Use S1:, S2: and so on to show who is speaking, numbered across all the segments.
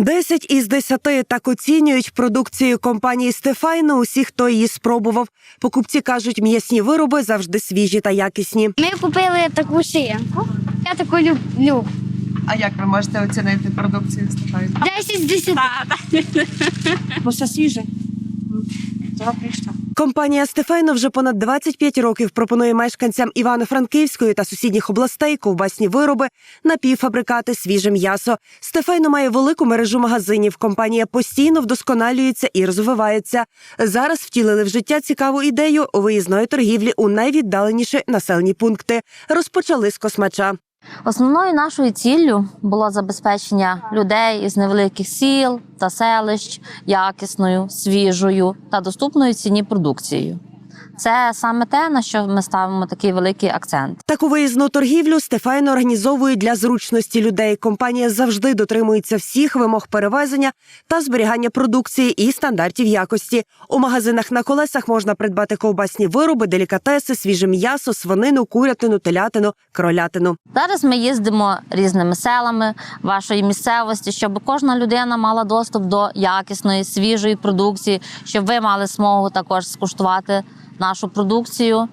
S1: Десять із десяти так оцінюють продукцію компанії Стефайно. Усі, хто її спробував. Покупці кажуть, м'ясні вироби завжди свіжі та якісні.
S2: Ми купили таку шиянку. Я таку люблю.
S3: А як ви можете оцінити продукцію Стефайно?
S2: 10 з 10.
S4: бо все свіже. Добре, прийшла.
S1: Компанія Стефайно вже понад 25 років пропонує мешканцям Івано-Франківської та сусідніх областей ковбасні вироби, напівфабрикати, свіже м'ясо. Стефайно має велику мережу магазинів. Компанія постійно вдосконалюється і розвивається. Зараз втілили в життя цікаву ідею виїзної торгівлі у найвіддаленіші населені пункти. Розпочали з космача.
S5: Основною нашою ціллю було забезпечення людей із невеликих сіл та селищ якісною, свіжою та доступною ціні продукцією. Це саме те, на що ми ставимо такий великий акцент.
S1: Таку виїзну торгівлю Стефайно організовує для зручності людей. Компанія завжди дотримується всіх вимог перевезення та зберігання продукції і стандартів якості. У магазинах на колесах можна придбати ковбасні вироби, делікатеси, свіже м'ясо, свинину, курятину, телятину, кролятину.
S5: Зараз ми їздимо різними селами вашої місцевості, щоб кожна людина мала доступ до якісної, свіжої продукції, щоб ви мали змогу також скуштувати нашу продукцію.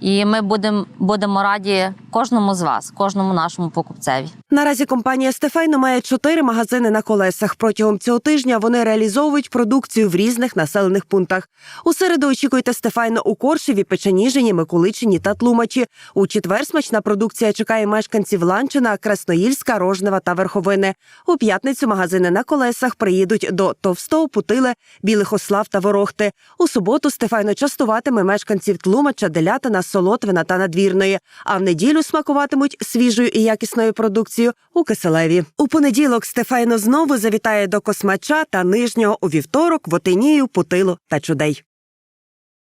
S5: І ми будемо будемо раді кожному з вас, кожному нашому покупцеві.
S1: Наразі компанія Стефайно має чотири магазини на колесах. Протягом цього тижня вони реалізовують продукцію в різних населених пунктах. У середу очікуйте Стефайно у Коршеві, Печеніжині, Миколичині та Тлумачі. У четвер смачна продукція чекає мешканців Ланчина, Красноїльська, Рожнева та Верховини. У п'ятницю магазини на колесах приїдуть до Товстого, Путиле, Білих Ослав та Ворохти. У суботу Стефайно частуватиме мешканців Тлумача, Делятина, Солотвина та Надвірної. А в неділю смакуватимуть свіжою і якісною продукцією у Киселеві. У понеділок Стефайно знову завітає до Космача та Нижнього у вівторок, Вотинію, Путилу та Чудей.